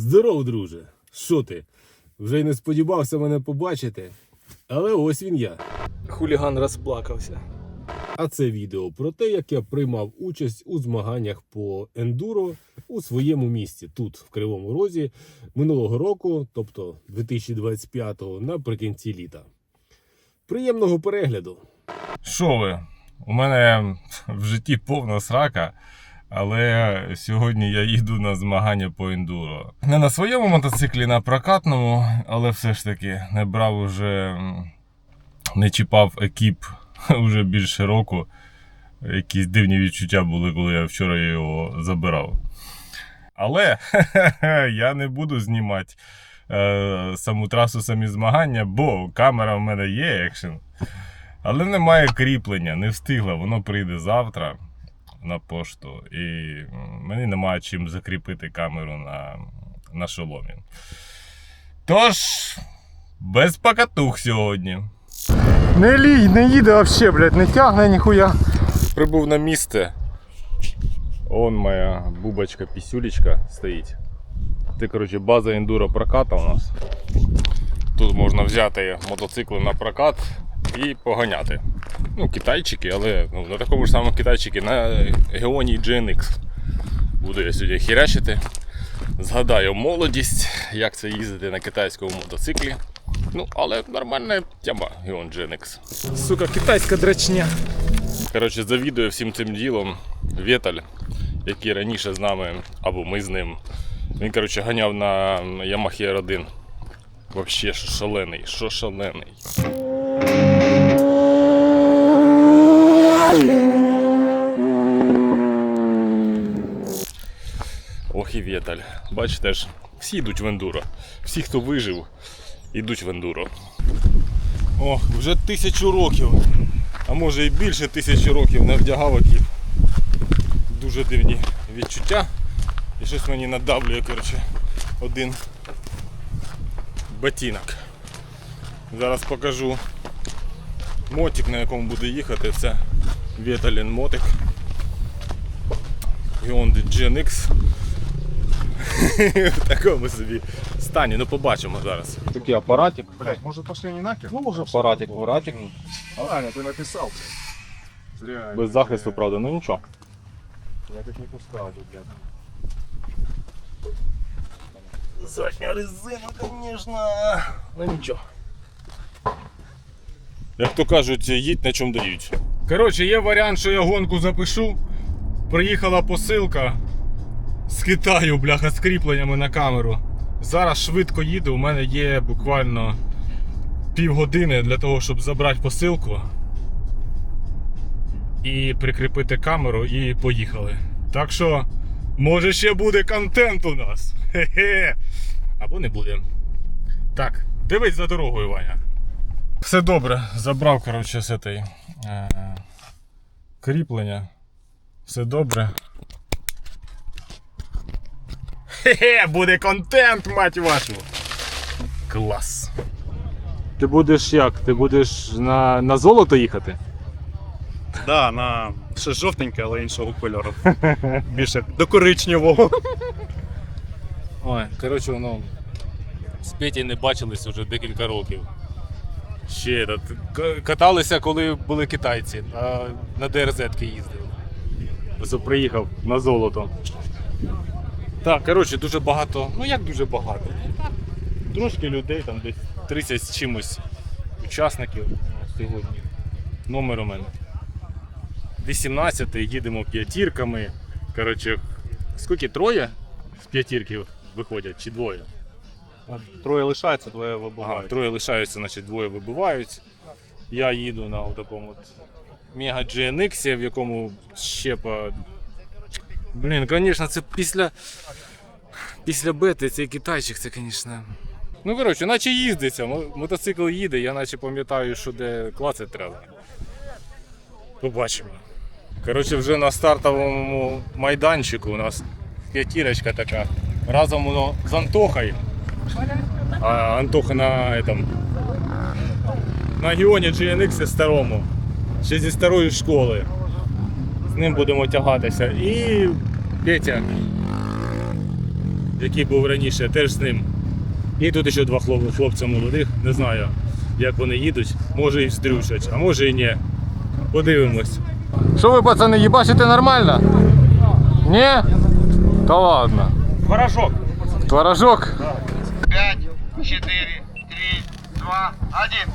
Здоров, друже! Що ти? Вже й не сподівався мене побачити. Але ось він я. Хуліган розплакався. А це відео про те, як я приймав участь у змаганнях по ендуро у своєму місті, тут, в Кривому Розі, минулого року, тобто 2025-го, наприкінці літа. Приємного перегляду! Що ви? У мене в житті повна срака, але сьогодні я їду на змагання по ендуро. Не на своєму мотоциклі, на прокатному, але все ж таки не брав уже, не чіпав екіп вже більше року. Якісь дивні відчуття були, коли я вчора його забирав. Але я не буду знімати е, саму трасу, самі змагання, бо камера в мене є екшен. Але немає кріплення, не встигла, воно прийде завтра на пошту. І мені немає чим закріпити камеру на, на шоломі. Тож, без покатух сьогодні. Не лій, не їде вообще, блядь, не тягне ніхуя. Прибув на місце. Он моя бубочка пісюлечка стоїть. Це, коротше, база ендуро проката у нас. Тут можна взяти мотоцикли на прокат і поганяти. Ну, китайчики, але ну, на такому ж самому китайчики на Геоні GNX. Буду я сьогодні хірячити. Згадаю молодість, як це їздити на китайському мотоциклі. Ну, але нормальна тема Геон GNX. Сука, китайська драчня. Коротше, завідує всім цим ділом Вєталь, який раніше з нами, або ми з ним. Він, коротше, ганяв на Yamaha R1. Вообще що шалений, що шалений. І Вєталь. Бачите ж, всі йдуть в ендуро. Всі, хто вижив, йдуть в ендуро. Ох, вже тисячу років а може і більше тисячі років не вдягав екіп. Дуже дивні відчуття. І щось мені надавлює коротше, один ботинок. Зараз покажу мотик, на якому буду їхати. Це Вєталін мотик. Hyundai GNX. В такому собі стані. Ну побачимо зараз. Такий апаратик. Блять, может пошли не нахер? Ну, може апаратик, апаратик. А, Аня, ты написал. Зря. Без захисту, правда, ну нічого. Я так не пускал тут, блядь. Задня резина, конечно. Ну нічого. Як то кажуть, їдь на чому дають. Коротше, є варіант, що я гонку запишу. Приїхала посилка з Китаю, бляха, з кріпленнями на камеру. Зараз швидко їду, у мене є буквально півгодини для того, щоб забрати посилку. І прикріпити камеру і поїхали. Так що, може ще буде контент у нас. Хе-хе. Або не буде. Так, дивись за дорогою, Ваня. Все добре, забрав, коротше, з этой, е, кріплення. Все добре. Хе-хе, буде контент, мать вашу! Клас. Ти будеш як? Ти будеш на, на золото їхати? Да, на ще жовтеньке, але іншого кольору. Більше до коричневого. Ой, коротше, воно. З Петі не бачились вже декілька років. Ще этот, каталися, коли були китайці, а на ДРЗ їздили. Приїхав на золото. Так, коротше, дуже багато. Ну як дуже багато? Трошки людей, там десь 30 з чимось учасників сьогодні. Номер у мене. 18 їдемо п'ятірками. Коротше, скільки троє з п'ятірки виходять чи двоє? Троє лишається, двоє Ага, троє лишаються, значить двоє вибивають. Я їду на такому от Мега GNX, в якому щепа. Блін, звісно, це після. Після бети цей китайчик, це, звісно. Ну, коротше, наче їздиться. Мотоцикл їде, я наче пам'ятаю, що де клацати треба. Побачимо. Коротше, вже на стартовому майданчику у нас п'ятірочка така. Разом воно з Антохою. А Антоха на этом, на Геоні GNX старому. Ще зі старої школи. З ним будемо тягатися. І Петя який був раніше, теж з ним. І тут ще два хлоп- хлопця молодих. Не знаю, як вони їдуть. Може і встрючать, а може і ні. Подивимось. Що ви, пацани, їбачите нормально? Ні? Та ладно. Порошок. Творожок. Пять, четыре, три, два, один.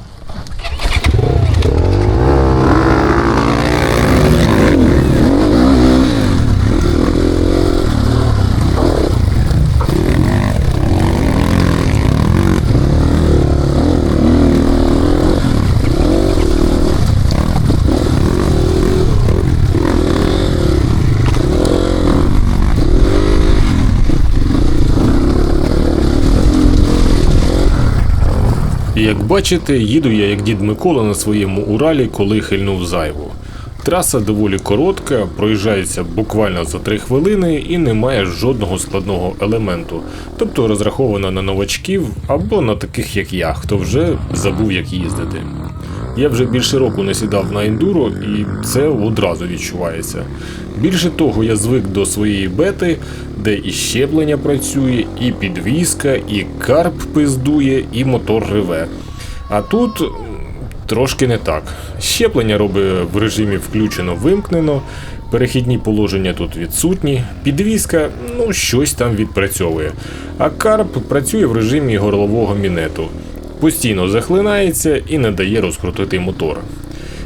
Як бачите, їду я як дід Микола на своєму Уралі, коли хильнув зайву. Траса доволі коротка, проїжджається буквально за 3 хвилини і не має жодного складного елементу, тобто розрахована на новачків або на таких як я, хто вже забув як їздити. Я вже більше року не сідав на ендуро, і це одразу відчувається. Більше того, я звик до своєї бети, де і щеплення працює, і підвізка, і карп пиздує, і мотор реве. А тут трошки не так. Щеплення робить в режимі включено-вимкнено, перехідні положення тут відсутні, підвізка, ну, щось там відпрацьовує. А карп працює в режимі горлового мінету. Постійно захлинається і не дає розкрутити мотор.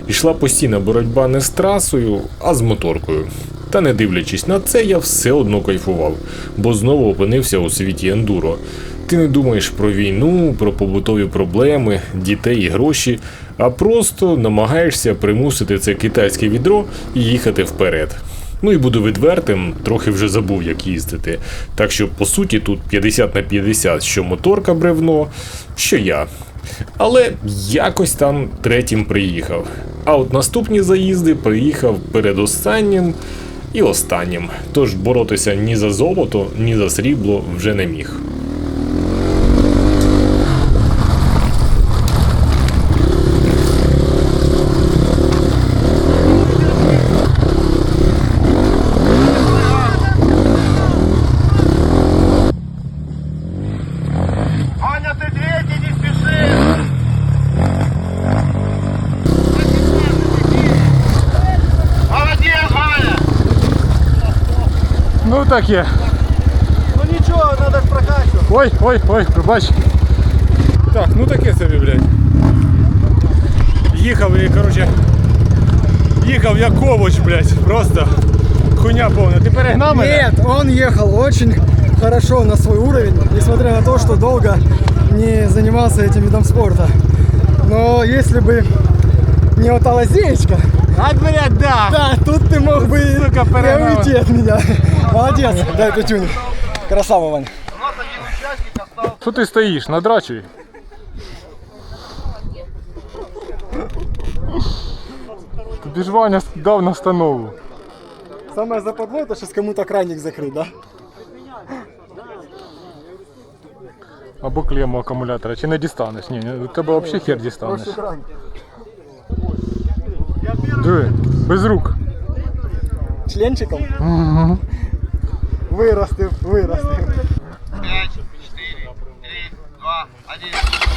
Ішла постійна боротьба не з трасою, а з моторкою. Та не дивлячись на це, я все одно кайфував, бо знову опинився у світі ендуро. Ти не думаєш про війну, про побутові проблеми, дітей і гроші, а просто намагаєшся примусити це китайське відро і їхати вперед. Ну і буду відвертим, трохи вже забув, як їздити. Так що, по суті, тут 50 на 50, що моторка бревно, що я. Але якось там третім приїхав. А от наступні заїзди приїхав передостаннім і останнім. Тож боротися ні за золото, ні за срібло вже не міг. Ну таке. Ну ничего, надо прокачивать. Ой, ой, ой, пробач. Так, ну таке собі, блядь. Їхав і, коротше. Їхав як ковач, блядь. Просто хуйня повна. Ти перегнав мене? Нет, он ехал очень хорошо на свой уровень, несмотря на то, что долго не занимался этим видом спорта. Но если бы не вот та лазеечка, А, блядь, да. да, тут ты мог бы Сука, не перегнал. уйти от меня. Молодец, дай пятюню. Красава, Вань. Що ти стоїш? Надрачуй. Тобі ж Ваня дав настанову. Самое западло, это сейчас кому-то краник закрыть, да? Або клемму акумулятора, чи не дістанеш? Ні, ні, у тебе взагалі хер дістанеш. Просто краник. Диви, без рук. Членчиком? виростив, виростив. 5, 4, 3, 2, 1.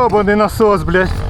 грьобаний насос, блядь.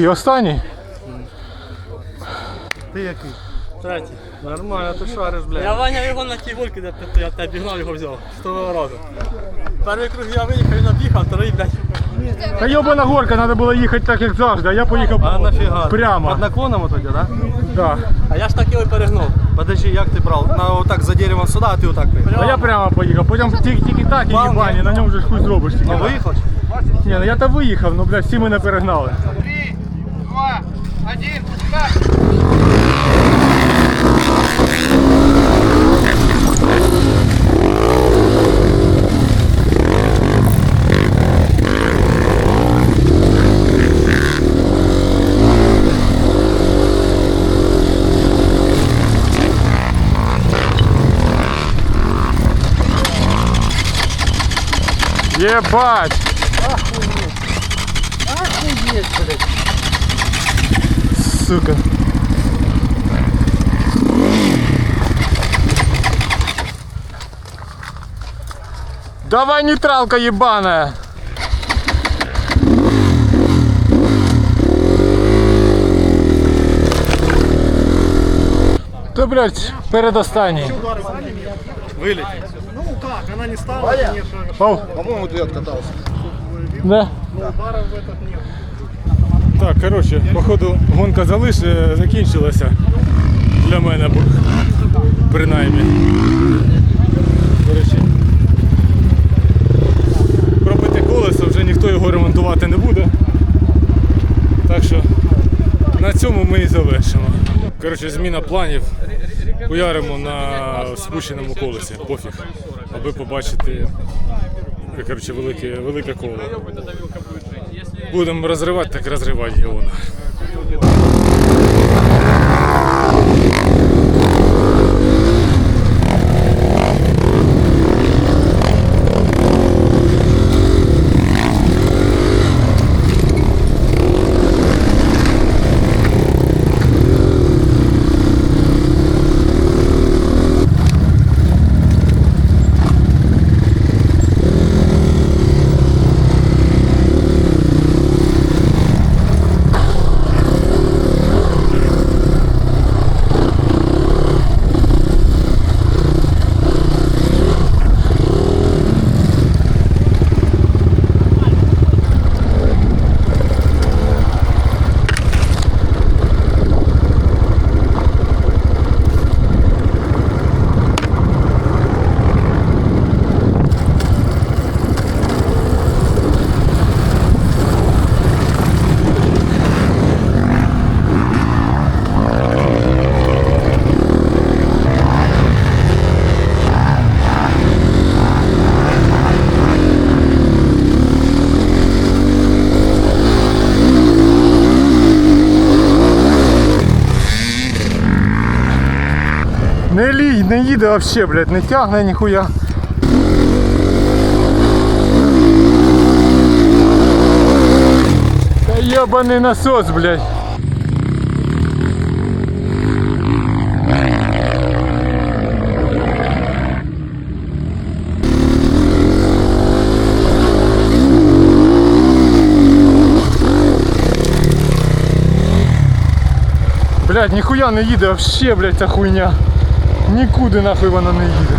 Який? Останній? Ты який? Третій. Нормально, ти шариш, блядь. Я Ваня його на тій вульки, де ти- я тебе бігнав, його взяв. З того разу. Перший круг я виїхав, він об'їхав, второй, блядь. Та йобана горка, треба було їхати так, як завжди, а я поїхав А нафіга? прямо. Под наклоном вот да? Да. А я ж так його і перегнув. Подожди, як ти брав? На отак за деревом сюди, а ти отак виїхав? А я прямо поїхав, потім тільки, тільки так і їбані, на ньому вже ж хуй зробиш. Тільки Ну виїхав? Ні, ну я та виїхав, ну блядь, всі мене перегнали. Два, один, старт! Єбать! Сука. Давай нейтралка ебаная! Та, блядь, передостанній. Вилетів. Оу. По-моєму, ти откатався. Да. Так, коротше, походу гонка залиш е, закінчилася для мене, принаймні. Коротше, пробите колесо, вже ніхто його ремонтувати не буде. Так що на цьому ми і завершимо. Коротше, зміна планів. Уяримо на спущеному колесі, пофіг, аби побачити коротше, велике, велике коло. Будемо розривати, так розривати його. Не лій, не їде вообще, блядь, не тягне ніхуя. Та ебаний насос, блядь. Блядь, ніхуя не їде вообще, блядь, ця хуйня. Нікуди нахуй вона не їде.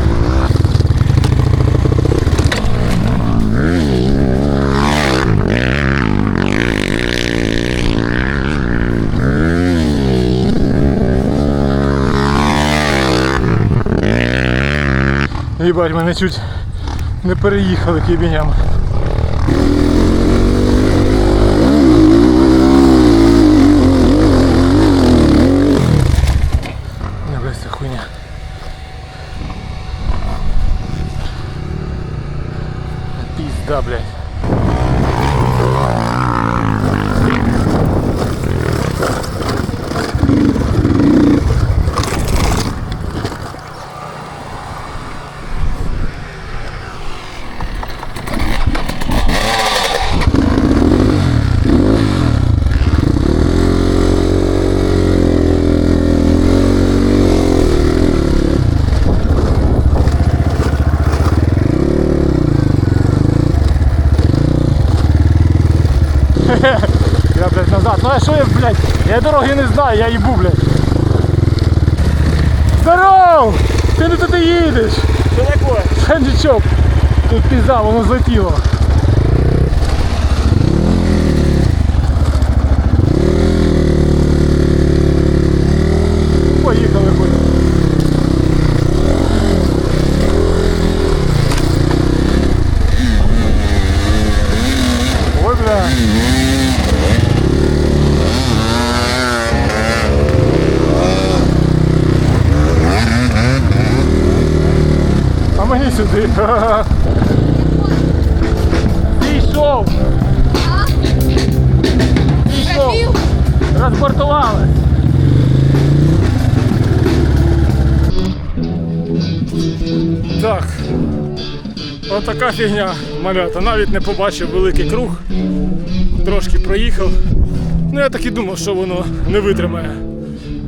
Їбать, мене чуть не переїхали кибіням. Не блядь, ця хуйня. Пизда, блядь. Я я їбу, блядь. Здоров! Ти не туди їдеш! Що таке? Та нічого. Тут пізда, воно злетіло. Так. Отака фігня, малята. Навіть не побачив великий круг. Трошки проїхав. Ну я так і думав, що воно не витримає.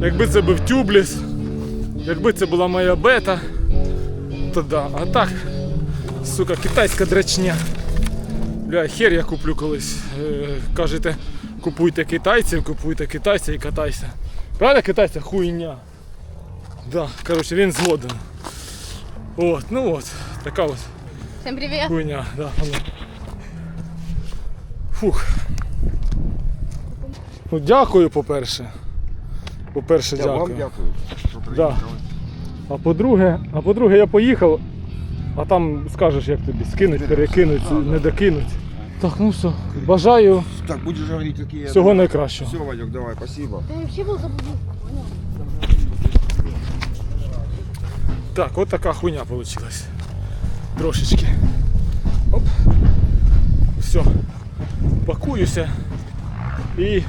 Якби це був тюбліс, якби це була моя бета, то да. А так, сука, китайська драчня. Бля, хер я куплю колись. Е, кажете, купуйте китайців, купуйте китайця і катайся. Правда, китайця хуйня. Да, коротше, він згоден. От, ну от, така от Всем привет! хуйня, да. воно. Фух. Ну, дякую, по-перше. По-перше, дякую. Вам дякую. що Да. приїхали. А по-друге, а по-друге, я поїхав, а там скажеш, як тобі скинуть, перекинуть, не докинуть. Так, ну все. Бажаю Так, будешь говорить, какие... всього найкращого. Все, Вадик, давай, спасибо. Ты вообще был? Так, от така хуйня вийшла. Трошечки. Оп. Все. Пакуюся і,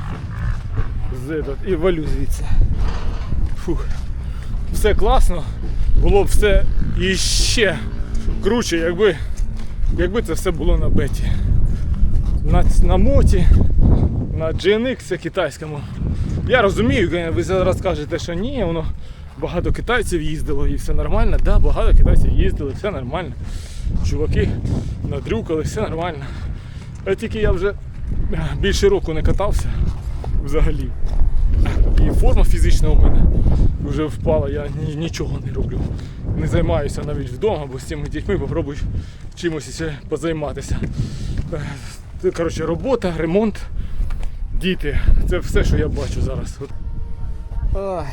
і валю звідси. Фух. Все класно. Було б все іще круче, якби, якби це все було на беті. На, на моті, на GNX китайському. Я розумію, ви зараз кажете, що ні, воно багато китайців їздило і все нормально. Да, багато китайців їздили, все нормально. Чуваки надрюкали, все нормально. А тільки я вже е, більше року не катався взагалі. І форма фізична у мене вже впала, я ні, нічого не роблю. Не займаюся навіть вдома, бо з цими дітьми попробую чимось ще позайматися. Е, коротше, робота, ремонт, діти. Це все, що я бачу зараз. Ой.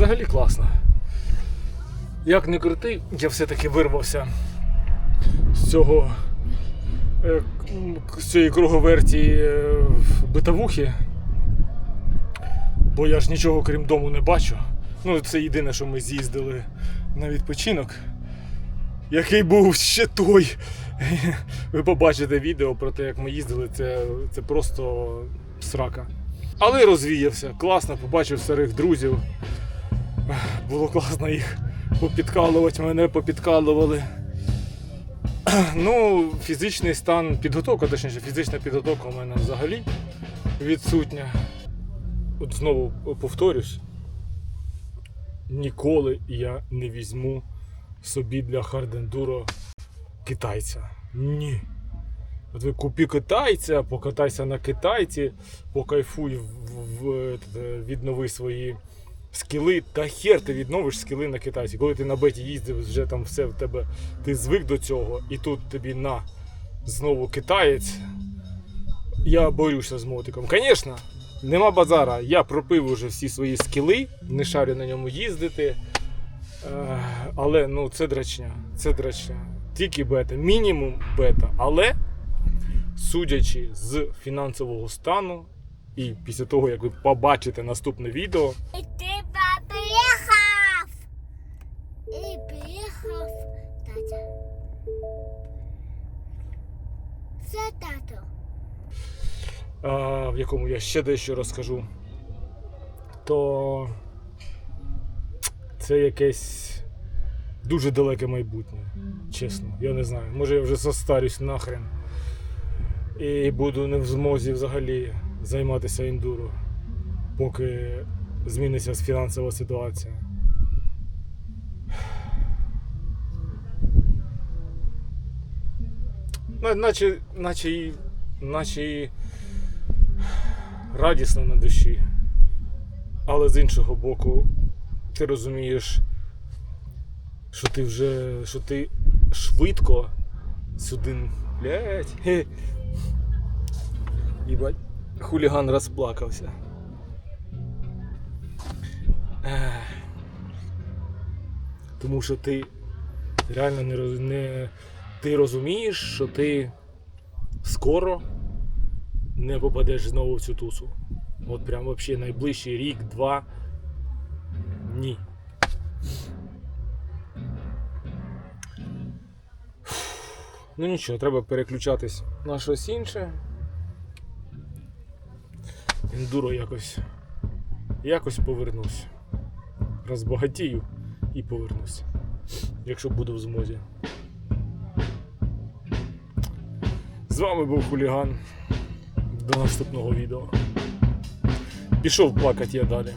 Взагалі класно. Як не крути, я все-таки вирвався з цього е, з цієї круговерті е, битавухи. Бо я ж нічого крім дому не бачу. Ну, це єдине, що ми з'їздили на відпочинок. Який був ще той. Ви побачите відео про те, як ми їздили, це, це просто срака. Але розвіявся. Класно, побачив старих друзів. Було класно їх попідкалувати, мене попідкалували. Ну, фізичний стан, підготовка, точніше, фізична підготовка у мене взагалі відсутня. От знову повторюсь, ніколи я не візьму собі для хардендуро китайця. Ні. От ви купи китайця, покатайся на китайці, покайфуй в, в, в, е, віднови свої скіли. Та хер ти відновиш скіли на китайці. Коли ти на беті їздив, вже там все в тебе, ти звик до цього, і тут тобі на знову китаєць. Я борюся з мотиком. Звісно, нема базара. Я пропив уже всі свої скіли, не шарю на ньому їздити. Е, Але ну це драчня. Це драчня. Тільки бета, мінімум бета. Але судячи з фінансового стану, і після того, як ви побачите наступне відео, в якому я ще дещо розкажу, то це якесь дуже далеке майбутнє. Чесно, я не знаю. Може я вже состарюсь нахрен і буду не в змозі взагалі займатися ендуро, поки зміниться фінансова ситуація. наче, наче, наче радісно на душі. Але з іншого боку, ти розумієш, що ти вже. що ти швидко сюди. Блять. Хуліган розплакався. Тому що ти реально не, не ти розумієш, що ти скоро не попадеш знову в цю тусу. От прям вообще найближчий рік, два. Ні. Ну нічого, треба переключатись на щось інше. Ендуро якось. Якось повернусь. Розбагатію і повернусь. Якщо буду в змозі. З вами був хуліган. До наступного відео. Пішов плакати я далі.